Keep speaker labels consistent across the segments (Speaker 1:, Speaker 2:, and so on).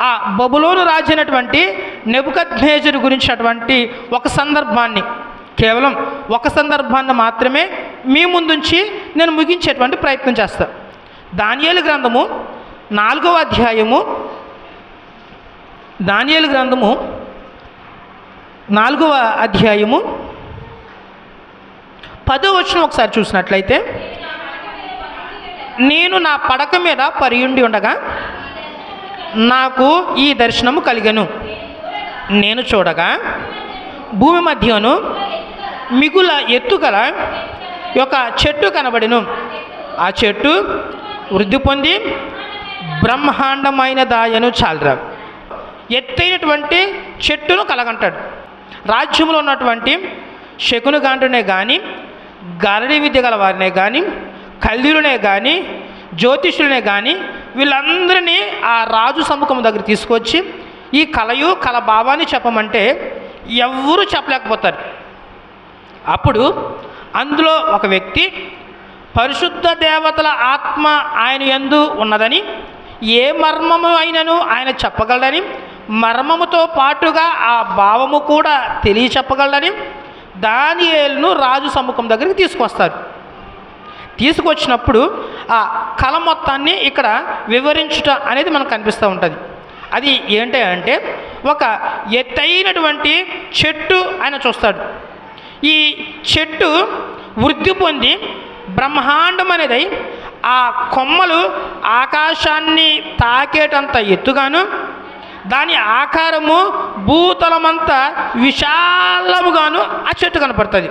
Speaker 1: ఆ బబులోను రాజు అయినటువంటి గురించినటువంటి ఒక సందర్భాన్ని కేవలం ఒక సందర్భాన్ని మాత్రమే మీ ముందుంచి నేను ముగించేటువంటి ప్రయత్నం చేస్తాను దానియేలు గ్రంథము నాలుగవ అధ్యాయము దానియేలు గ్రంథము నాలుగవ అధ్యాయము పదో వచ్చిన ఒకసారి చూసినట్లయితే నేను నా పడక మీద పరియుండి ఉండగా నాకు ఈ దర్శనము కలిగను. నేను చూడగా భూమి మధ్యను మిగుల ఎత్తుగల ఒక చెట్టు కనబడిను. ఆ చెట్టు వృద్ధి పొంది బ్రహ్మాండమైన దాయను చాలరా. ఎత్తైనటువంటి చెట్టును కలగంటాడు. రాజ్యంలో ఉన్నటువంటి శకును గాంటునే కానీ గారడి విద్య గల వారినే కానీ కల్దీరునే కానీ జ్యోతిషులనే కానీ వీళ్ళందరినీ ఆ రాజు సముఖం దగ్గర తీసుకొచ్చి ఈ కలయు కల భావాన్ని చెప్పమంటే ఎవ్వరూ చెప్పలేకపోతారు. అప్పుడు అందులో ఒక వ్యక్తి పరిశుద్ధ దేవతల ఆత్మ ఆయన ఎందు ఉన్నదని ఏ మర్మము అయినను ఆయన చెప్పగలడని మర్మముతో పాటుగా ఆ భావము కూడా తెలియ చెప్పగలడని దానియేలును రాజు సముఖం దగ్గరికి తీసుకొస్తారు. తీసుకొచ్చినప్పుడు ఆ కళ మొత్తాన్ని ఇక్కడ వివరించుట అనేది మనకు కనిపిస్తూ ఉంటుంది. అది ఏంటి అంటే ఒక ఎత్తైనటువంటి చెట్టు ఆయన చూస్తాడు. ఈ చెట్టు వృద్ధి పొంది బ్రహ్మాండం అనేది ఆ కొమ్మలు ఆకాశాన్ని తాకేటంత ఎత్తుగాను దాని ఆకారము భూతలమంతా విశాలముగాను ఆ చెట్టు కనపడుతుంది.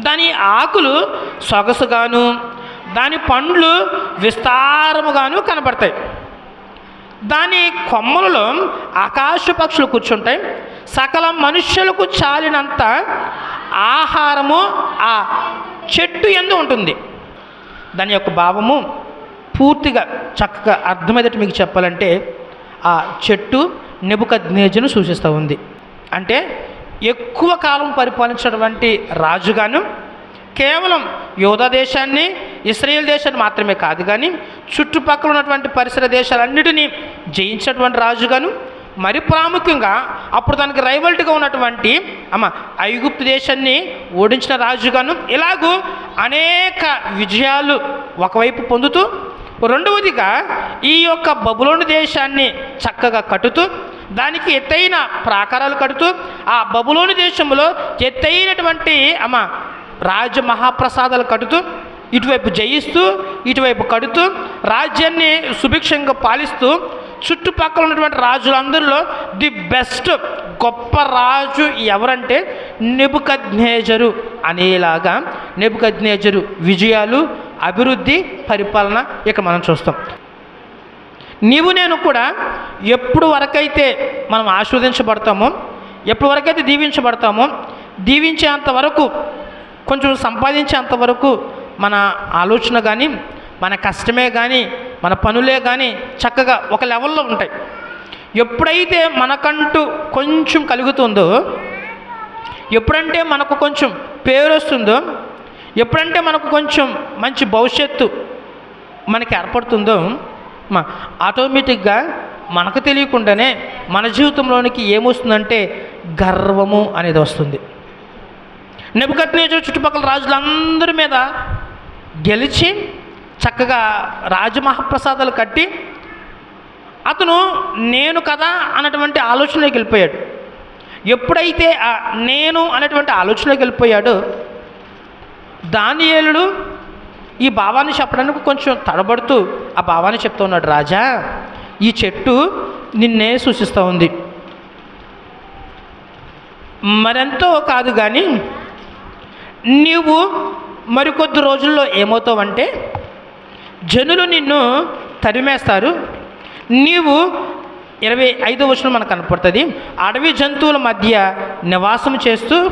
Speaker 1: దాని ఆకులు సొగసుగాను దాని పండ్లు విస్తారముగాను కనపడతాయి దాని కొమ్మలలో ఆకాశ పక్షులు కూర్చుంటాయి. సకల మనుష్యులకు చాలినంత ఆహారము ఆ చెట్టు ఎందు ఉంటుంది. దాని యొక్క భావము పూర్తిగా చక్కగా అర్థమయ్యేటట్టు మీకు చెప్పాలంటే ఆ చెట్టు నెబుకద్నేజను సూచిస్తూ ఉంది. అంటే ఎక్కువ కాలం పరిపాలించినటువంటి రాజుగాను కేవలం యోధా దేశాన్ని ఇస్రాయేల్ దేశాన్ని మాత్రమే కాదు కానీ చుట్టుపక్కల ఉన్నటువంటి పరిసర దేశాలన్నిటినీ జయించినటువంటి రాజుగాను మరి ప్రాముఖ్యంగా అప్పుడు దానికి రైవల్ట్గా ఉన్నటువంటి అమ్మ ఐగుప్తు దేశాన్ని ఓడించిన రాజుగాను ఇలాగూ అనేక విజయాలు ఒకవైపు పొందుతూ రెండవదిగా ఈ యొక్క బబులోని దేశాన్ని చక్కగా కట్టుతూ దానికి ఎత్తైన ప్రాకారాలు కడుతూ ఆ బబులోని దేశంలో ఎత్తైనటువంటి అమ్మ రాజ మహాప్రసాదాలు కడుతూ ఇటువైపు జయిస్తూ ఇటువైపు కడుతూ రాజ్యాన్ని సుభిక్షంగా పాలిస్తూ చుట్టుపక్కల ఉన్నటువంటి రాజులందరిలో ది బెస్ట్ గొప్ప రాజు ఎవరంటే నెబుకద్నేజరు అనేలాగా నెబుకద్నేజరు విజయాలు అభివృద్ధి పరిపాలన ఇక మనం చూస్తాం. నీవు నేను కూడా ఎప్పుడు వరకైతే మనం ఆస్వాదించబడతామో ఎప్పటివరకైతే వరకైతే దీవించబడతామో దీవించేంత వరకు కొంచెం సంపాదించేంత వరకు మన ఆలోచన కానీ మన కష్టమే కానీ మన పనులే కానీ చక్కగా ఒక లెవెల్లో ఉంటాయి. ఎప్పుడైతే మనకంటూ కొంచెం కలుగుతుందో ఎప్పుడంటే మనకు కొంచెం పేరు వస్తుందో ఎప్పుడంటే మనకు కొంచెం మంచి భవిష్యత్తు మనకి ఏర్పడుతుందో మా ఆటోమేటిక్గా మనకు తెలియకుండానే మన జీవితంలోనికి ఏమొస్తుందంటే గర్వము అనేది వస్తుంది. నెబుకట్నేజర్ చుట్టుపక్కల రాజులందరి మీద గెలిచి చక్కగా రాజమహాప్రసాదాలు కట్టి అతను నేను కదా అన్నటువంటి ఆలోచనలోకి వెళ్ళిపోయాడు. ఎప్పుడైతే నేను అనేటువంటి ఆలోచనలోకి వెళ్ళిపోయాడో దానియేలుడు ఈ భావాన్ని చెప్పడానికి కొంచెం తడబడుతూ ఆ భావాన్ని చెప్తూ ఉన్నాడు రాజా ఈ చెట్టు నిన్నే సూచిస్తూ ఉంది. మరెంతో కాదు కానీ నీవు మరికొద్ది రోజుల్లో ఏమవుతావంటే జనులు నిన్ను తరిమేస్తారు. నీవు ఇరవై ఐదో వచనం మనకు కనపడుతుంది. అడవి జంతువుల మధ్య నివాసం చేస్తూ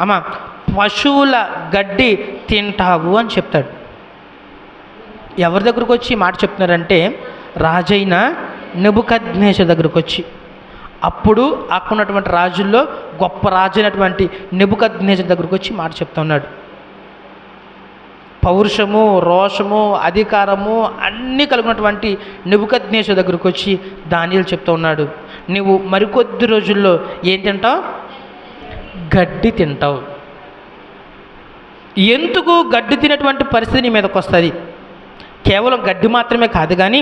Speaker 1: అమ్మా పశువుల గడ్డి తింటావు అని చెప్తాడు. ఎవరి దగ్గరకు వచ్చి మాట చెప్తున్నారంటే రాజైన నెబుకద్నేశ దగ్గరకు వచ్చి అప్పుడు అక్కడున్నటువంటి రాజుల్లో గొప్ప రాజు అయినటువంటి నెబుకద్నేశ దగ్గరకు వచ్చి మాట చెప్తా ఉన్నాడు. పౌరుషము రోషము అధికారము అన్నీ కలిగినటువంటి నిబుకద్నేశ దగ్గరకు వచ్చి దానియలు చెప్తూ ఉన్నాడు. నువ్వు మరికొద్ది రోజుల్లో ఏం తింటావు? గడ్డి తింటావు. ఎందుకు గడ్డి తినటువంటి పరిస్థితి నీ మీదకి వస్తుంది? కేవలం గడ్డి మాత్రమే కాదు కానీ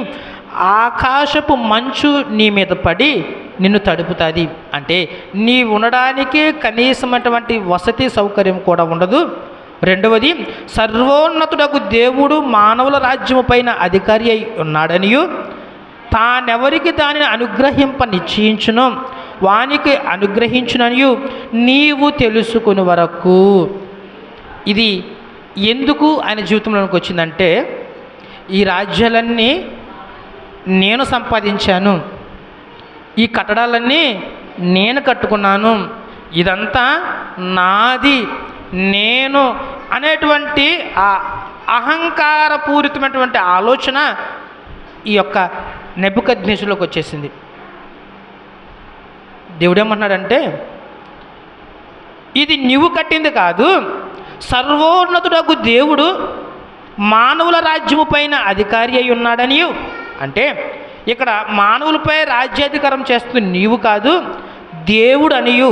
Speaker 1: ఆకాశపు మంచు నీ మీద పడి నిన్ను తడుపుతుంది. అంటే నీ ఉండడానికి కనీసమైనటువంటి వసతి సౌకర్యం కూడా ఉండదు. రెండవది సర్వోన్నతుడకు దేవుడు మానవుల రాజ్యము పైన అధికారి అయి ఉన్నాడనియు. తానెవరికి దానిని అనుగ్రహింప నిశ్చయించును? వానికి అనుగ్రహించుననియు. నీవు తెలుసుకుని వరకు. ఇది ఎందుకు ఆయన జీవితంలోనికి వచ్చిందంటే ఈ రాజ్యాలన్నీ నేను సంపాదించాను. ఈ కట్టడాలన్నీ నేను కట్టుకున్నాను. ఇదంతా నాది నేను అనేటువంటి ఆ అహంకారపూరితమైనటువంటి ఆలోచన ఈ యొక్క నెబ్బుకజ్ఞసులోకి వచ్చేసింది. దేవుడేమన్నాడంటే ఇది నీవు కట్టింది కాదు సర్వోన్నతుడకు దేవుడు మానవుల రాజ్యము పైన అధికారి అయి ఉన్నాడని అంటే ఇక్కడ మానవులపై రాజ్యాధికారం చేస్తుంది నీవు కాదు దేవుడు అనియు.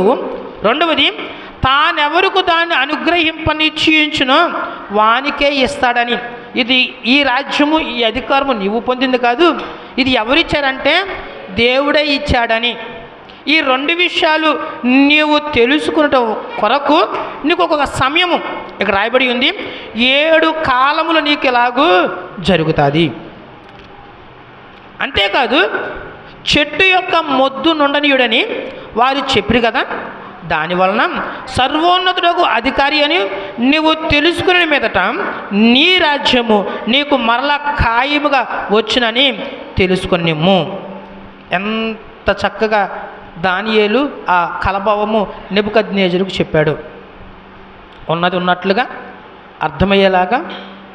Speaker 1: రెండవది తానెవరకు దాన్ని అనుగ్రహింపనిశ్చయించునో వానికే ఇస్తాడని. ఇది ఈ రాజ్యము ఈ అధికారము నీవు పొందింది కాదు ఇది ఎవరిచ్చారంటే దేవుడే ఇచ్చాడని. ఈ రెండు విషయాలు నీవు తెలుసుకున్నట కొరకు నీకు ఒక సమయము ఇక్కడ రాయబడి ఉంది. ఏడు కాలములు నీకు ఎలాగూ జరుగుతుంది. అంతేకాదు చెట్టు యొక్క మొద్దు నుండనీయుడని వారు చెప్పిరు కదా. దానివలన సర్వోన్నతుడకు అధికారి అని నీవు తెలుసుకునే మీదట నీ రాజ్యము నీకు మరలా ఖాయముగా వచ్చునని తెలుసుకునిమ్ము ఎంత చక్కగా దానియేలు ఆ కలభావము నిపుకజ్ఞేజులకు చెప్పాడు. ఉన్నది ఉన్నట్లుగా అర్థమయ్యేలాగా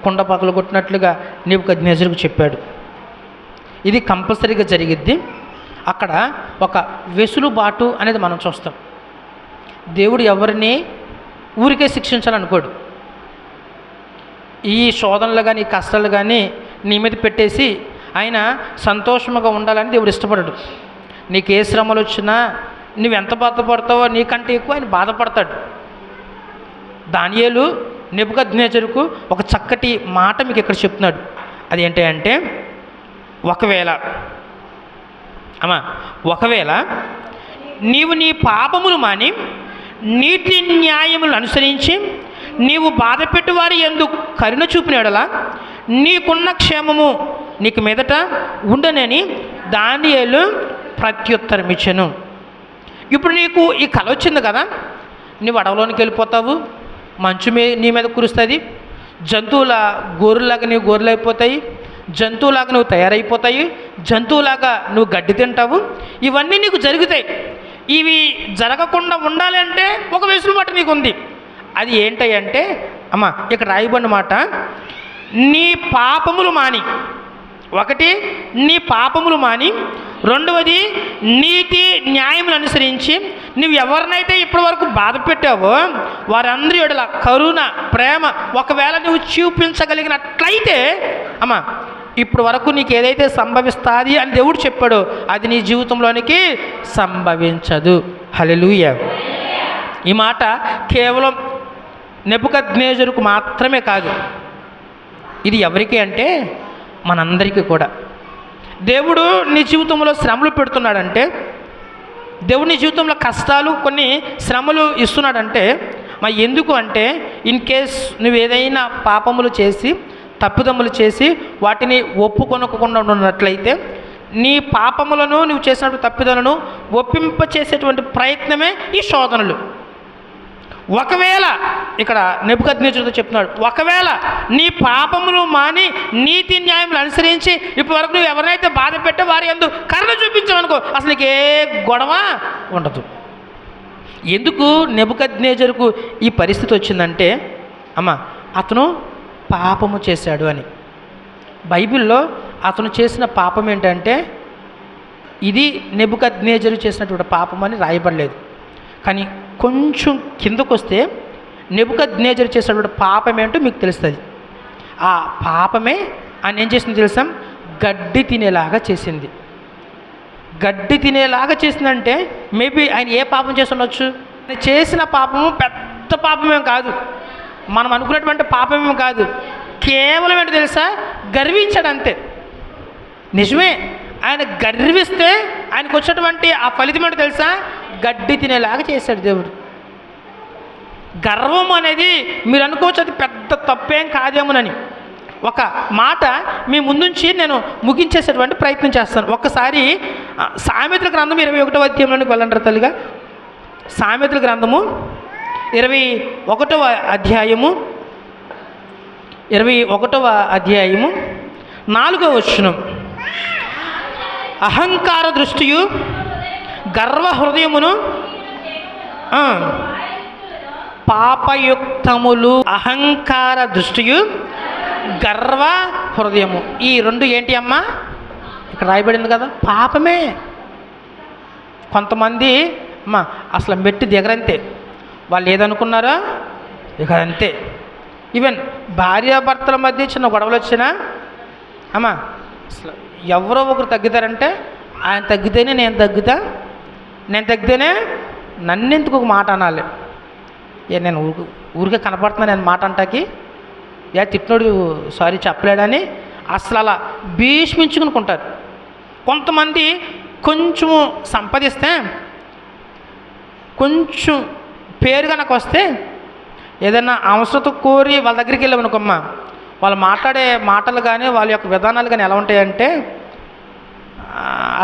Speaker 1: కుండ పగలు కొట్టినట్లుగా నిపుకజ్ఞేజులకు చెప్పాడు. ఇది కంపల్సరీగా జరిగిద్ది. అక్కడ ఒక వెసులుబాటు అనేది మనం చూస్తాం. దేవుడు ఎవరిని ఊరికే శిక్షించాలనుకోడు. ఈ శోధనలు కానీ కష్టాలు కానీ నీ మీద పెట్టేసి ఆయన సంతోషముగా ఉండాలని దేవుడు ఇష్టపడడు. నీకు ఏ శ్రమలు వచ్చినా నువ్వు ఎంత బాధపడతావో నీకంటే ఎక్కువ ఆయన బాధపడతాడు. దానియేలు నిపుగజ్ఞేచరుకు ఒక చక్కటి మాట మీకు ఇక్కడ చెప్తున్నాడు. అది ఏంటి అంటే ఒకవేళ అమ్మా ఒకవేళ నీవు నీ పాపములు మాని నీతి న్యాయములు అనుసరించి నీవు బాధపెట్టు వారి ఎందు కరుణ చూపినాడలా నీకున్న క్షేమము నీకు మీదట ఉండనని దానియలు ప్రత్యుత్తరం ఇచ్చాను ఇప్పుడు నీకు ఈ కళ వచ్చింది కదా నువ్వు అడవిలోనికి వెళ్ళిపోతావు మంచు మీ నీ మీద కురుస్తుంది జంతువుల గోరులాగా నీవు గోరులు అయిపోతాయి జంతువులాగా నువ్వు తయారైపోతాయి జంతువులాగా నువ్వు గడ్డి తింటావు ఇవన్నీ నీకు జరుగుతాయి ఇవి జరగకుండా ఉండాలి అంటే ఒక వెసులుబాటు నీకు ఉంది అది ఏంటంటే అమ్మ ఇక్కడ రాయబడిన మాట నీ పాపములు మాని. ఒకటి నీ పాపములు మాని. రెండవది నీతి న్యాయములు అనుసరించి నువ్వు ఎవరినైతే ఇప్పటి వరకు బాధ పెట్టావో వారందరి ఎడల కరుణ ప్రేమ ఒకవేళ నువ్వు చూపించగలిగినట్లయితే అమ్మా ఇప్పుడు వరకు నీకు ఏదైతే సంభవిస్తుంది అని దేవుడు చెప్పాడో అది నీ జీవితంలోనికి సంభవించదు. హలెలూయ ఈ మాట కేవలం నెబుకద్నేజరుకు మాత్రమే కాదు ఇది ఎవరికి అంటే మనందరికీ కూడా. దేవుడు నీ జీవితంలో శ్రమలు పెడుతున్నాడంటే దేవుని జీవితంలో కష్టాలు కొన్ని శ్రమలు ఇస్తున్నాడంటే మరి ఎందుకు అంటే ఇన్ కేస్ నువ్వు ఏదైనా పాపములు చేసి తప్పుదమ్ములు చేసి వాటిని ఒప్పుకొనకుండా ఉన్నట్లయితే నీ పాపములను నువ్వు చేసినటువంటి తప్పిదలను ఒప్పింప చేసేటువంటి ప్రయత్నమే ఈ శోధనలు. ఒకవేళ ఇక్కడ నెప్పుకజ్ఞతో చెప్తున్నాడు ఒకవేళ నీ పాపములు మాని నీతి న్యాయములు అనుసరించి ఇప్పటివరకు నువ్వు ఎవరైతే బాధ పెట్టే వారి ఎందు కరుణ చూపించావనుకో అసలు నీకు ఏ గొడవ ఉండదు. ఎందుకు నెబుకద్నేజరుకు ఈ పరిస్థితి వచ్చిందంటే అమ్మ అతను పాపము చేశాడు అని. బైబిల్లో అతను చేసిన పాపం ఏంటంటే ఇది నెబుకద్నేజరు చేసినటువంటి పాపం అని రాయబడలేదు. కానీ కొంచెం కిందకు వస్తే నెబుకద్నేజరు చేసినటువంటి పాపం ఏంటో మీకు తెలుస్తుంది. ఆ పాపమే ఆయన ఏం చేసింది తెలుసా? గడ్డి తినేలాగా చేసింది. గడ్డి తినేలాగా చేసిందంటే మేబీ ఆయన ఏ పాపం చేసి ఉండొచ్చు? చేసిన పాపము పెద్ద పాపమేం కాదు. మనం అనుకున్నటువంటి పాపమేం కాదు. కేవలం ఏంటో తెలుసా? గర్వించాడు అంతే. నిజమే. ఆయన గర్విస్తే ఆయనకు వచ్చినటువంటి ఆ ఫలితం ఏంటో తెలుసా? గడ్డి తినేలాగా చేశాడు దేవుడు. గర్వం అనేది మీరు అనుకోవచ్చు అది పెద్ద తప్పేం కాదేమోనని. ఒక మాట మీ ముందుంచి నేను ముగించేసేటువంటి ప్రయత్నం చేస్తాను. ఒక్కసారి సామెతల గ్రంథం ఇరవై ఒకటో అధ్యాయంలోనికి వెళ్ళండి తల్లిగా. సామెతల గ్రంథము ఇరవై ఒకటవ అధ్యాయము ఇరవై ఒకటవ అధ్యాయము నాలుగవ వచనం. అహంకార దృష్టియు గర్వ హృదయమును పాపయుక్తములు. అహంకార దృష్టియు గర్వ హృదయము. ఈ రెండు ఏంటి అమ్మా? ఇక్కడ రాయబడింది కదా పాపమే. కొంతమంది అమ్మా అసలు మెట్టి దిగరంతే. వాళ్ళు ఏదనుకున్నారో? ఇక అంతే. ఈవెన్ భార్యాభర్తల మధ్య చిన్న గొడవలు వచ్చినా అమ్మా అసలు ఎవరో ఒకరు తగ్గుతారంటే ఆయన తగ్గితేనే నేను తగ్గుతా నేను తగ్గితేనే నన్నెందుకు ఒక మాట అనాలి? ఏ నేను ఊరికి ఊరికే కనపడుతున్నా నేను మాట అంటాకి? ఏ తిట్టినోడు సారీ చెప్పలేడని అసలు అలా భీష్మించుకునుకుంటారు. కొంతమంది కొంచెము సంపాదిస్తే కొంచెం పేరు కనుక వస్తే ఏదైనా అవసరత కోరి వాళ్ళ దగ్గరికి వెళ్ళామనుకోమ్మ వాళ్ళు మాట్లాడే మాటలు కానీ వాళ్ళ యొక్క విధానాలు కానీ ఎలా ఉంటాయంటే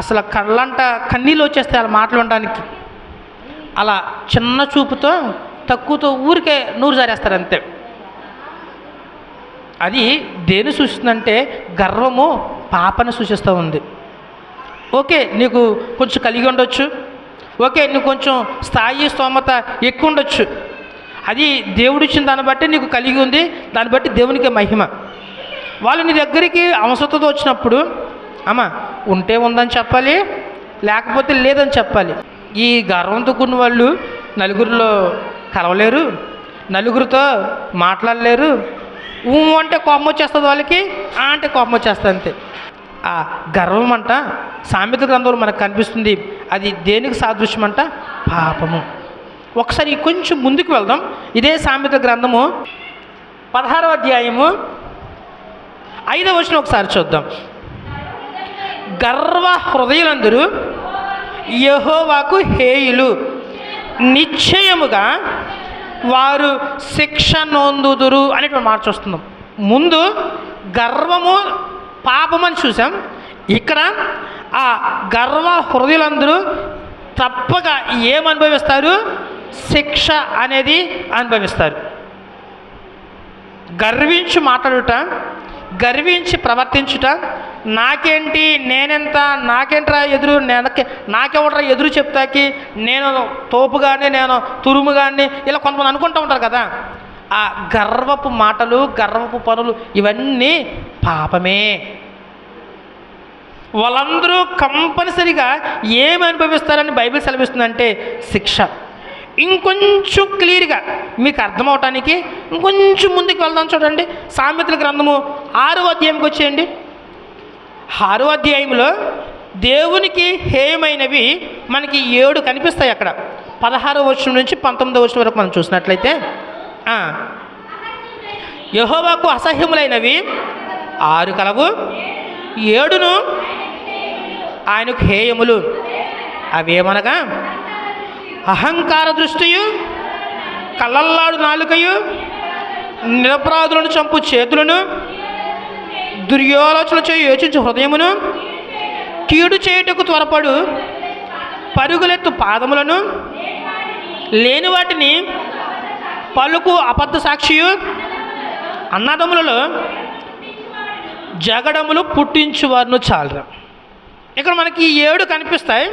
Speaker 1: అసలు కళ్ళంట కన్నీళ్ళు వచ్చేస్తాయి అలా మాటలు ఉండడానికి అలా చిన్న చూపుతో తక్కువతో ఊరికే నూరు జారేస్తారు అంతే. అది దేని సూచిస్తుందంటే గర్వము పాపను సూచిస్తూ ఉంది. ఓకే నీకు కొంచెం కలిగి ఉండొచ్చు. ఓకే నీకు కొంచెం స్థాయి స్తోమత ఎక్కువ ఉండొచ్చు అది దేవుడు ఇచ్చిన దాన్ని బట్టి నీకు కలిగి ఉంది దాన్ని బట్టి దేవునికి మహిమ. వాళ్ళు నీ దగ్గరికి అవసరతతో వచ్చినప్పుడు అమ్మ ఉంటే ఉందని చెప్పాలి లేకపోతే లేదని చెప్పాలి. ఈ గర్వంతో కూడిన వాళ్ళు నలుగురిలో కలవలేరు నలుగురితో మాట్లాడలేరు. ఊ అంటే కోపం వచ్చేస్తుంది వాళ్ళకి ఆ అంటే కోపం వచ్చేస్తుంది అంతే. ఆ గర్వం అంట సామెత గ్రంథంలో మనకు కనిపిస్తుంది అది దేనికి సాదృశ్యం అంట పాపము. ఒకసారి కొంచెం ముందుకు వెళ్దాం. ఇదే సామెత గ్రంథము పదహారవ అధ్యాయము ఐదవ వచ్చిన ఒకసారి చూద్దాం. గర్వ హృదయులందరూ యహోవాకు హేయులు. నిశ్చయముగా వారు శిక్ష నొందుదురు అనేటువంటి మాట చూస్తున్నాం. ముందు గర్వము పాపమని చూసాం. ఇక్కడ ఆ గర్వ హృదయులందరూ తప్పక ఏం అనుభవిస్తారు శిక్ష అనేది అనుభవిస్తారు. గర్వించి మాట్లాడుట గర్వించి ప్రవర్తించుట నాకేంటి నేనెంత నాకేంట్రా ఎదురు నేనకే నాకెవడరా ఎదురు చెప్తాకి? నేను తోపుగానే నేను తురుముగానే ఇలా కొంతమంది అనుకుంటూ ఉంటారు కదా. ఆ గర్వపు మాటలు గర్వపు పనులు ఇవన్నీ పాపమే. వాళ్ళందరూ కంపల్సరిగా ఏమి అనుభవిస్తారని బైబిల్ సెలవిస్తుందంటే శిక్ష. ఇంకొంచెం క్లియర్గా మీకు అర్థమవటానికి ఇంకొంచెం ముందుకు వెళ్దాం చూడండి. సామెతల గ్రంథము ఆరో అధ్యాయంకి వచ్చేయండి. ఆరో అధ్యాయంలో దేవునికి హేయమైనవి మనకి ఏడు కనిపిస్తాయి అక్కడ. పదహారో వర్షం నుంచి పంతొమ్మిదో వర్షం వరకు మనం చూసినట్లయితే యహోవాకు అసహ్యములైనవి ఆరు కలవు. ఏడును. ఆయనకు హేయములు. అవేమనగా? అహంకార దృష్టియు కళ్ళల్లాడు నాలుకయు నిరపరాధులను చంపు చేతులను దుర్యోలోచన చేయి యోచించు హృదయమును కీడు చేయుటకు త్వరపడు పరుగులెత్తు పాదములను లేని వాటిని పలుకు అబద్ధ సాక్షియు? అన్నదములలో జగడములు పుట్టించువారును చాలరు. ఇక్కడ మనకి ఈ ఏడు కనిపిస్తాయి.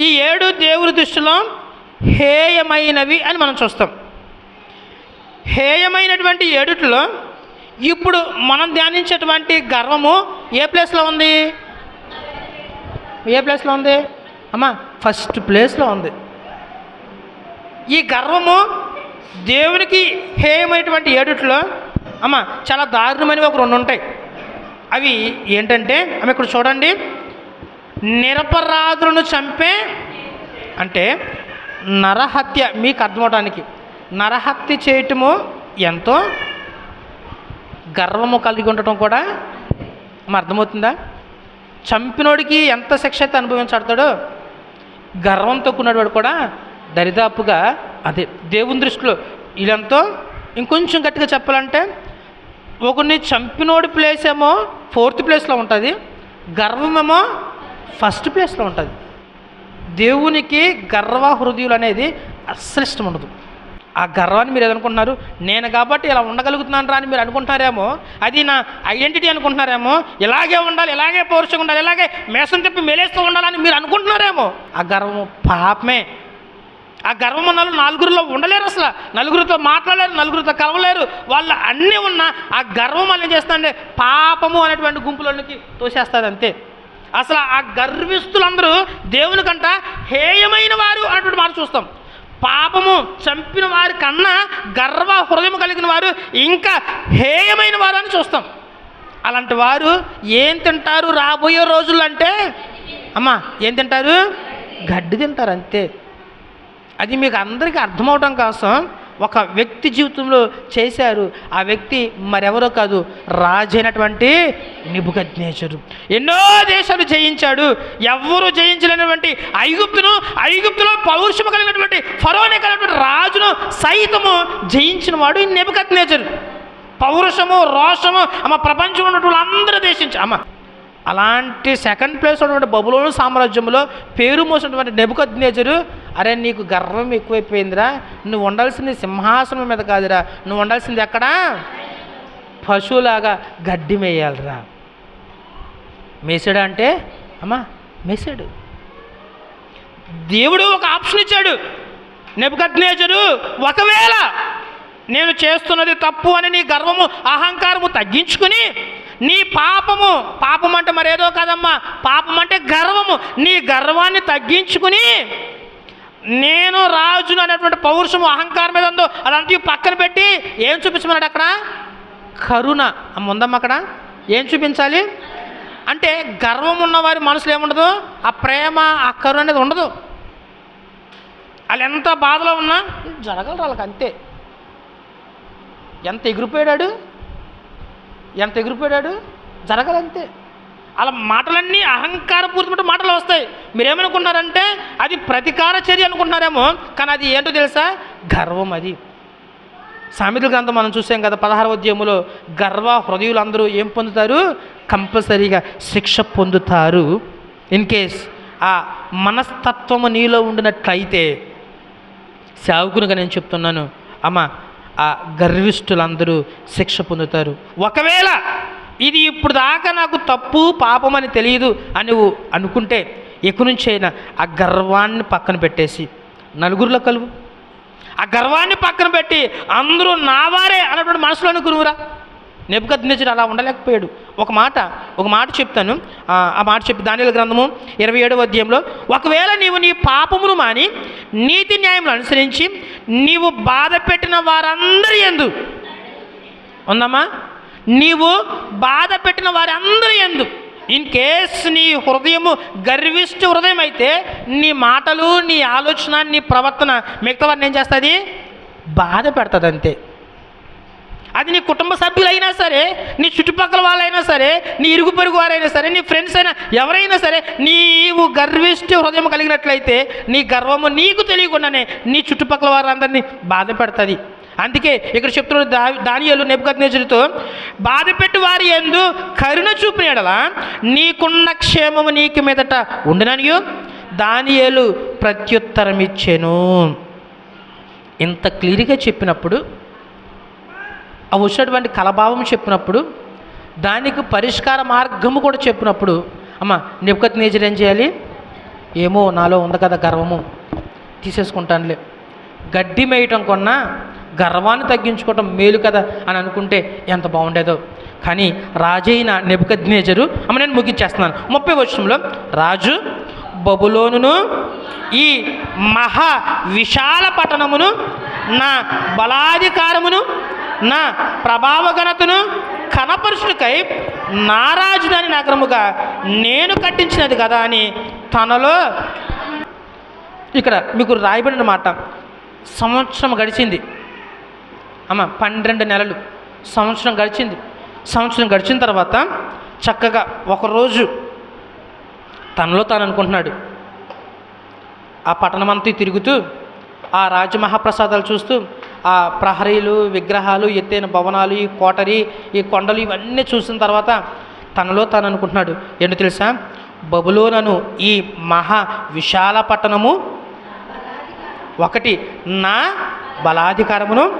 Speaker 1: ఈ ఏడు దేవుని దృష్టిలో హేయమైనవి అని మనం చూస్తాం. హేయమైనటువంటి ఏడుట్లో ఇప్పుడు మనం ధ్యానించేటువంటి గర్వము ఏ ప్లేస్లో ఉంది? ఏ ప్లేస్లో ఉంది? అమ్మా ఫస్ట్ ప్లేస్లో ఉంది. ఈ గర్వము దేవునికి హేయమైనటువంటి ఏడుట్లో అమ్మ చాలా దారుణమైన ఒక రెండు ఉంటాయి. అవి ఏంటంటే అమ్మ ఇక్కడ చూడండి. నిరపరాధులను చంపే అంటే నరహత్య మీకు అర్థమవడానికి నరహత్య చేయటము ఎంతో గర్వము కలిగి ఉండటం కూడా మరి అర్థమవుతుందా? చంపినోడికి ఎంత శిక్ష అయితే అనుభవించాడతాడో గర్వంతో కూడినవాడు కూడా దరిదాపుగా అదే దేవుని దృష్టిలో వీళ్ళంతో ఇంకొంచెం గట్టిగా చెప్పాలంటే ఒకరిని చంపినోడి ప్లేస్ ఏమో ఫోర్త్ ప్లేస్లో ఉంటుంది గర్వమేమో ఫస్ట్ ప్లేస్లో ఉంటుంది. దేవునికి గర్వ హృదయులు అనేది అస్సలు ఇష్టం ఉండదు. ఆ గర్వాన్ని మీరు ఏదనుకుంటున్నారు? నేను కాబట్టి ఇలా ఉండగలుగుతున్నాను రా అని మీరు అనుకుంటున్నారేమో అది నా ఐడెంటిటీ అనుకుంటున్నారేమో ఇలాగే ఉండాలి ఇలాగే పౌరుషంగా ఉండాలి ఇలాగే మేసం చెప్పి మేలేస్తూ ఉండాలని మీరు అనుకుంటున్నారేమో ఆ గర్వము పాపమే. ఆ గర్వం ఉన్న నలుగురిలో ఉండలేరు అసలు. నలుగురితో మాట్లాడలేరు నలుగురితో కలవలేరు. వాళ్ళు అన్నీ ఉన్న ఆ గర్వం వాళ్ళు ఏం చేస్తుందంటే పాపము అనేటువంటి గుంపులోనికి తోసేస్తుంది అంతే అసలు ఆ గర్విస్తులందరూ దేవుని కంట హేయమైన వారు అనేటువంటి మాట చూస్తాం. పాపము చంపిన వారి కన్నా గర్వ హృదయం కలిగిన వారు ఇంకా హేయమైన వారు అని చూస్తాం. అలాంటి వారు ఏం తింటారు రాబోయే రోజులు అంటే? అమ్మా ఏం తింటారు? గడ్డి తింటారు అంతే. అది మీకు అందరికీ అర్థమవటం కోసం ఒక వ్యక్తి జీవితంలో చేశారు. ఆ వ్యక్తి మరెవరో కాదు రాజైనటువంటి నిబుకజ్ఞేశ్వరు ఎన్నో దేశాలు జయించాడు. ఎవరు జయించలేనటువంటి ఐగుప్తును ఐగుప్తులో పౌరుషము కలిగినటువంటి ఫరోనే కలిగినటువంటి రాజును సైతము జయించిన వాడు ఈ నెబుకజ్ఞేశ్వరు పౌరుషము రోషము అమ్మ ప్రపంచంలో ఉన్నటువంటి అందరూ దేశించు అమ్మ అలాంటి సెకండ్ ప్లేస్ ఉన్నటువంటి బబులోను సామ్రాజ్యంలో పేరు మోసినటువంటి నెబుకద్నేజరు అరే నీకు గర్వం ఎక్కువైపోయిందిరా నువ్వు ఉండాల్సింది సింహాసనం మీద కాదురా నువ్వు ఉండాల్సింది ఎక్కడా? పశువులాగా గడ్డి మేయాలిరా. మేసాడు అంటే అమ్మా మేసాడు. దేవుడు ఒక ఆప్షన్ ఇచ్చాడు నెబుకద్నేజరు ఒకవేళ నేను చేస్తున్నది తప్పు అని నీ గర్వము అహంకారము తగ్గించుకుని నీ పాపము పాపం అంటే మరేదో కాదమ్మా. పాపం అంటే గర్వము. నీ గర్వాన్ని తగ్గించుకుని నేను రాజును అనేటువంటి పౌరుషము అహంకారం మీద ఉందో అలాంటివి పక్కన పెట్టి ఏం చూపించమన్నాడు అక్కడ? కరుణ. అమ్మ ఉందమ్మా అక్కడ? ఏం చూపించాలి? అంటే గర్వం ఉన్నవారి మనసులో ఏముండదు? ఆ ప్రేమ ఆ కరుణ అనేది ఉండదు. వాళ్ళు ఎంత బాధలో ఉన్నా జరగలరు? వాళ్ళకి అంతే. ఎంత ఎగిరిపోయాడు ఎంత ఎగిరిపోయాడు? జరగలంతే అలా మాటలన్నీ అహంకారపూరితమైన మాటలు వస్తాయి. మీరేమనుకున్నారంటే అది ప్రతీకార చర్య అనుకుంటున్నారేమో కానీ అది ఏంటో తెలుసా? గర్వం అది. సామెతల గ్రంథం మనం చూసాం కదా పదహారవ ఉద్యమంలో గర్వ హృదయులందరూ ఏం పొందుతారు? కంపల్సరీగా శిక్ష పొందుతారు. ఇన్ కేస్ ఆ మనస్తత్వము నీలో ఉండినట్లయితే సేవకునిగా నేను చెప్తున్నాను. అమ్మ ఆ గర్విష్ఠులందరూ శిక్ష పొందుతారు. ఒకవేళ ఇది ఇప్పుడు దాకా నాకు తప్పు పాపం అని తెలియదు అని నువ్వు అనుకుంటే ఎక్కడి నుంచైనా ఆ గర్వాన్ని పక్కన పెట్టేసి నలుగురిలో కలువు. ఆ గర్వాన్ని పక్కన పెట్టి అందరూ నావారే అన్నటువంటి మనసులో అనుకునురా. నెప్పుకద్నేచుడు అలా ఉండలేకపోయాడు. ఒక మాట ఒక మాట చెప్తాను. ఆ ఆ మాట చెప్పి దానిల గ్రంథము ఇరవై ఏడవ అధ్యాయంలో ఒకవేళ నీవు నీ పాపమును మాని నీతి న్యాయములు అనుసరించి నీవు బాధ పెట్టిన వారందరి ఎందు ఉందమ్మా నీవు బాధ పెట్టిన వారందరి ఎందు ఇన్ కేస్ నీ హృదయము గర్విష్ట హృదయం అయితే నీ మాటలు నీ ఆలోచన నీ ప్రవర్తన మిగతా వారిని ఏం చేస్తుంది? బాధ పెడుతుంది అంతే అది నీ కుటుంబ సభ్యులైనా సరే నీ చుట్టుపక్కల వాళ్ళైనా సరే నీ ఇరుగు పొరుగు వారైనా సరే నీ ఫ్రెండ్స్ అయినా ఎవరైనా సరే నీవు గర్విష్ట హృదయం కలిగినట్లయితే నీ గర్వము నీకు తెలియకుండానే నీ చుట్టుపక్కల వారందరినీ బాధ పెడుతుంది. అందుకే ఇక్కడ చెప్తున్న దా దానియలు నెప్పుకజ్ఞుడితో బాధ పెట్టి వారి ఎందు కరుణ చూపినడలా నీకున్న క్షేమము నీకు మీదట ఉండననియో? దానియాలు ప్రత్యుత్తరం ఇచ్చాను ఇంత క్లియర్గా చెప్పినప్పుడు ఆ వచ్చినటువంటి కలభావం చెప్పినప్పుడు దానికి పరిష్కార మార్గము కూడా చెప్పినప్పుడు అమ్మ నిపుకత్ నేచర్ ఏం చేయాలి? ఏమో నాలో ఉంది కదా గర్వము తీసేసుకుంటానులే. గడ్డి మేయటం కొన్నా గర్వాన్ని తగ్గించుకోవటం మేలు కదా అని అనుకుంటే ఎంత బాగుండేదో. కానీ రాజైన నెబుకద్నేజరు అమ్మ నేను ముగించేస్తున్నాను. ముప్పై వర్షంలో రాజు బబులోనును ఈ మహా విశాల పట్టణమును నా బలాధికారమును నా ప్రభావ ఘనతను కనపరుచుకై నా నగరముగా నేను కట్టించినది కదా అని తనలో ఇక్కడ మీకు రాయబడిన మాట. సంవత్సరం గడిచింది. అమ్మ పన్నెండు నెలలు. సంవత్సరం గడిచింది. సంవత్సరం గడిచిన తర్వాత చక్కగా ఒకరోజు తనలో తాను అనుకుంటున్నాడు. ఆ పట్టణమంతా తిరుగుతూ ఆ రాజమహాప్రసాదాలు చూస్తూ ఆ ప్రహరీలు విగ్రహాలు ఎత్తైన భవనాలు ఈ కోటరి ఈ కొండలు ఇవన్నీ చూసిన తర్వాత తనలో తాను అనుకుంటున్నాడు ఏంటో తెలుసా? బబులోనను ఈ మహా విశాల పట్టణము ఒకటి నా బలాధికారమును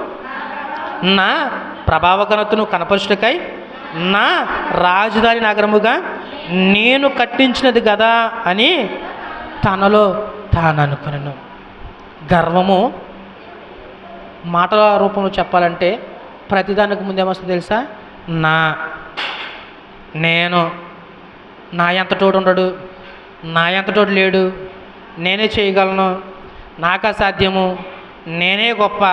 Speaker 1: నా ప్రభావఘనతను కనపరుచుటకై నా రాజధాని నగరముగా నేను కట్టించినది కదా అని తనలో తాను అనుకున్నాను. గర్వము మాటల రూపంలో చెప్పాలంటే ప్రతిదానికి ముందేమొస్తుంది తెలుసా? నా నేను నా ఎంత తోడు ఉండడు నా ఎంత తోడు లేడు నేనే చేయగలను నాకా సాధ్యము నేనే గొప్ప.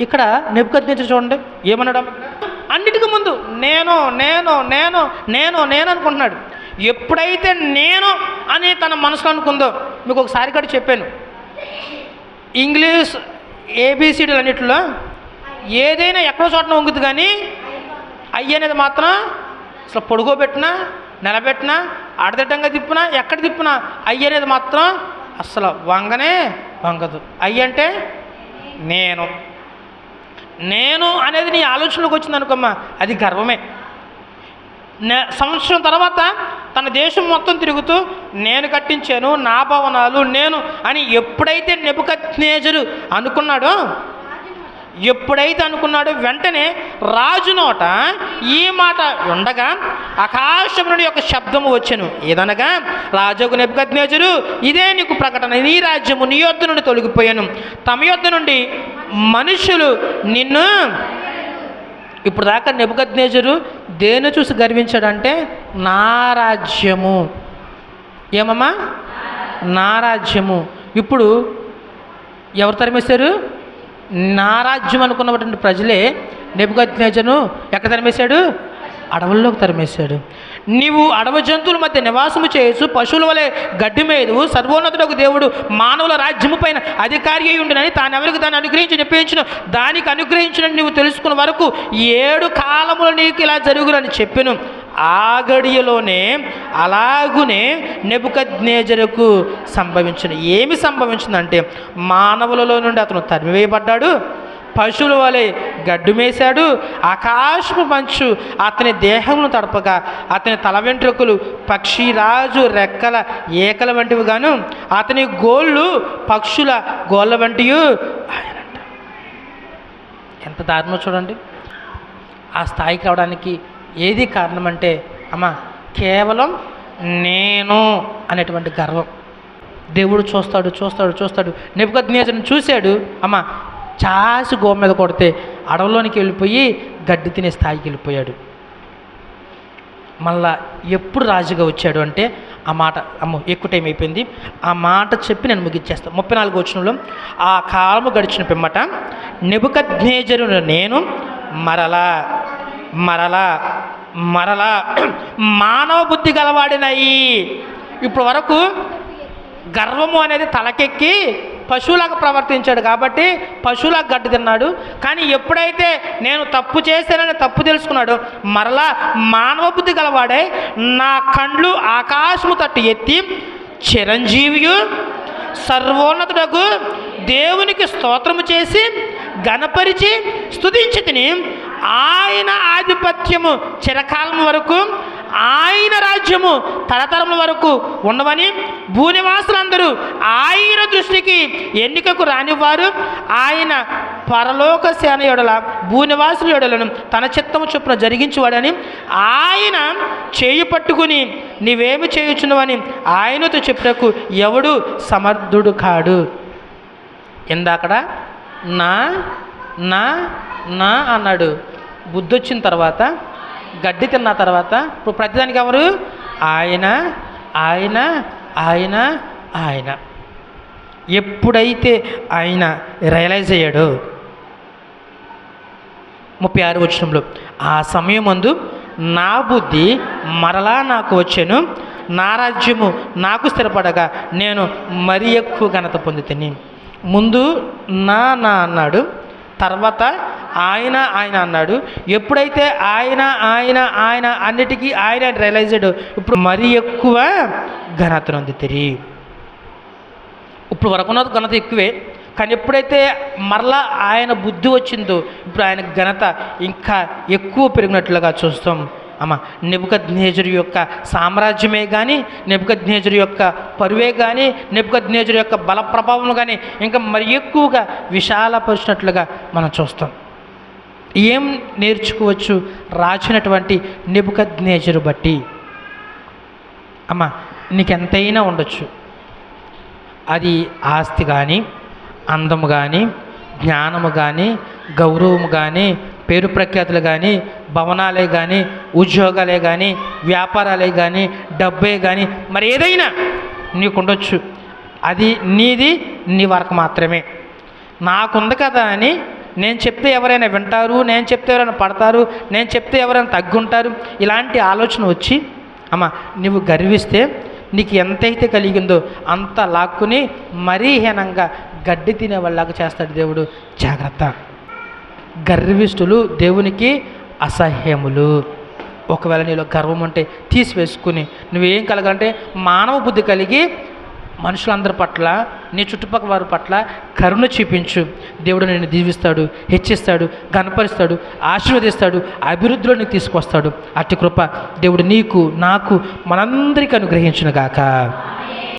Speaker 1: ఇక్కడ నెప్పుకొచ్చి చూడండి ఏమన్నాడు? అన్నిటికీ ముందు నేను నేను నేను నేను నేను అనుకుంటున్నాడు. ఎప్పుడైతే నేను అని తన మనసులో అనుకుందో మీకు ఒకసారి కూడా చెప్పాను. ఇంగ్లీష్ ఏబిసిడీలు అన్నిటిలో ఏదైనా ఎక్కడో చోటన వంగుతుంది కానీ అయ్యి అనేది మాత్రం అసలు పొడుగోబెట్టినా నిలబెట్టినా అడదిడ్డంగా తిప్పినా ఎక్కడ తిప్పినా అయ్యి అనేది మాత్రం అసలు వంగనే వంగదు. అయ్యి అంటే నేను. నేను అనేది నీ ఆలోచనలోకి వచ్చింది అనుకోమ్మా అది గర్వమే. సంవత్సరం తర్వాత తన దేశం మొత్తం తిరుగుతూ నేను కట్టించాను నా భవనాలు నేను అని ఎప్పుడైతే నెబుకజ్ఞేజరు అనుకున్నాడో ఎప్పుడైతే అనుకున్నాడో వెంటనే రాజు నోట ఈ మాట ఉండగా ఆకాశమునుడి ఒక శబ్దము వచ్చెను. ఏదనగా రాజుకు నెబుకజ్ఞేజరు ఇదే నీకు ప్రకటన నీ రాజ్యము నీ యొద్ద నుండి తొలగిపోయాను. తమ యొద్ద నుండి మనుషులు నిన్ను ఇప్పుడు దాకా నెబుకద్నేజరు దేని చూసి గర్వించాడంటే నా రాజ్యము ఏమమ్మా? నా రాజ్యము ఇప్పుడు ఎవరు తరిమేశారు? నా రాజ్యం అనుకున్నటువంటి ప్రజలే నెబుకద్నేజను ఎక్కడ తరిమేశాడు? అడవుల్లోకి తరిమేశాడు. నీవు అడవి జంతువుల మధ్య నివాసము చేయొచ్చు పశువుల వలె గడ్డి మేదు సర్వోన్నతుడకు దేవుడు మానవుల రాజ్యము పైన అధికారి అయి ఉండునని తాను ఎవరికి దాన్ని అనుగ్రహించి చెప్పించిన దానికి అనుగ్రహించిన నీవు తెలుసుకున్న వరకు ఏడు కాలములు నీకు ఇలా జరుగునని చెప్పిను. ఆ గడియలోనే అలాగునే నెబుకద్నేజరకు సంభవించిన. ఏమి సంభవించిందంటే మానవులలో నుండి అతను తరిమివేయబడ్డాడు. పశువుల వలె గడ్డుమేశాడు. ఆకాశము ఆకాశపు మంచు అతని దేహమును తడపగా అతని తల వెంట్రుకలు పక్షిరాజు రెక్కల ఏకల వంటివి గాను అతని గోళ్ళు పక్షుల గోళ్ళ వంటివి ఆయనంట. ఎంత దారుణం చూడండి. ఆ స్థాయికి రావడానికి ఏది కారణమంటే అమ్మ కేవలం నేను అనేటువంటి గర్వం. దేవుడు చూస్తాడు చూస్తాడు చూస్తాడు. నిపుగజ్ఞేజను చూశాడు. అమ్మ చాసి గోమ మీద కొడితే అడవిలోనికి వెళ్ళిపోయి గడ్డి తినే స్థాయికి వెళ్ళిపోయాడు. మళ్ళా ఎప్పుడు రాజుగా వచ్చాడు అంటే ఆ మాట అమ్మో ఎక్కువ టైం అయిపోయింది. ఆ మాట చెప్పి నేను ముగించేస్తాను ముప్పై నాలుగు వచ్చినలో ఆ కాలము గడిచిన పిమ్మట నెబుకద్నేజరును నేను మరలా మరలా మరలా మానవ బుద్ధి గలవాడినయి ఇప్పుడు వరకు గర్వము అనేది తలకెక్కి పశువులాగా ప్రవర్తించాడు కాబట్టి పశువులాగా గడ్డి తిన్నాడు. కానీ ఎప్పుడైతే నేను తప్పు చేశానని తప్పు తెలుసుకున్నాడు మరలా మానవ బుద్ధి గలవాడే నా కండ్లు ఆకాశము తట్టు ఎత్తి చిరంజీవియు సర్వోన్నతుడకు దేవునికి స్తోత్రము చేసి గణపరిచి స్తుతించి తిని ఆయన ఆధిపత్యము చిరకాలం వరకు ఆయన రాజ్యము తరతరముల వరకు ఉండవని భూనివాసులందరూ ఆయన దృష్టికి ఎన్నికకు రానివారు ఆయన పరలోక సేన ఎడల భూనివాసుల ఎడలను తన చిత్తము చొప్పున జరిగించువాడని ఆయన చేయి పట్టుకుని నీవేమి చేయుచునవని ఆయనతో చెప్పుటకు ఎవడు సమర్థుడు కాడు? ఇందాకడ నా నా నా అన్నాడు. బుద్ధి వచ్చిన తర్వాత గడ్డి తిన్న తర్వాత ఇప్పుడు ప్రతిదానికి ఎవరు? ఆయన ఆయన ఆయన ఆయన. ఎప్పుడైతే ఆయన రియలైజ్ అయ్యాడో ముప్పై ఆరు వచ్చినంలో ఆ అందు నా బుద్ధి మరలా నాకు వచ్చాను. నా రాజ్యము నాకు స్థిరపడగా నేను మరీ ఎక్కువ ఘనత పొందుతాను. ముందు నా నా అన్నాడు. తర్వాత ఆయన ఆయన అన్నాడు. ఎప్పుడైతే ఆయన ఆయన ఆయన అన్నిటికీ ఆయన రియలైజ్డ్ ఇప్పుడు మరీ ఎక్కువ ఘనతను అందుతుంది ఇప్పుడు వరకు ఉన్నది ఘనత ఎక్కువే. కానీ ఎప్పుడైతే మరలా ఆయన బుద్ధి వచ్చిందో ఇప్పుడు ఆయన ఘనత ఇంకా ఎక్కువ పెరిగినట్లుగా చూస్తాం. అమ్మ నెబుకద్ నేజరు యొక్క సామ్రాజ్యమే కానీ నెబుకద్ యొక్క పరువే కానీ నెబుకద్ యొక్క బల ప్రభావం కానీ ఇంకా మరి ఎక్కువగా విశాలపరిచినట్లుగా మనం చూస్తాం. ఏం నేర్చుకోవచ్చు? రాచినటువంటి నెబుకద్ బట్టి. అమ్మ నీకెంతైనా ఉండొచ్చు. అది ఆస్తి కానీ అందము కానీ జ్ఞానము కానీ గౌరవము కానీ పేరు ప్రఖ్యాతులు కానీ భవనాలే కానీ ఉద్యోగాలే కానీ వ్యాపారాలే కానీ డబ్బే కానీ మరి ఏదైనా నీకు ఉండొచ్చు అది నీది నీ వరకు మాత్రమే. నాకుంది కదా అని నేను చెప్తే ఎవరైనా వింటారు నేను చెప్తే ఎవరైనా పడతారు నేను చెప్తే ఎవరైనా తగ్గుంటారు ఇలాంటి ఆలోచన వచ్చి అమ్మ నువ్వు గర్విస్తే నీకు ఎంతైతే కలిగిందో అంత లాక్కుని మరీ హీనంగా గడ్డి తినేవాళ్ళగా చేస్తాడు దేవుడు. జాగ్రత్త. గర్విష్ఠులు దేవునికి అసహ్యములు. ఒకవేళ నీలో గర్వం ఉంటే తీసివేసుకుని నువ్వేం కలగాలంటే మానవ బుద్ధి కలిగి మనుషులందరి పట్ల నీ చుట్టుపక్కల వారి పట్ల కరుణ చూపించు. దేవుడు నిన్ను దీవిస్తాడు హెచ్చిస్తాడు గనపరుస్తాడు ఆశీర్వదిస్తాడు అభివృద్ధిలో నీకు తీసుకొస్తాడు. అట్టి కృప దేవుడు నీకు నాకు మనందరికీ అనుగ్రహించునుగాక.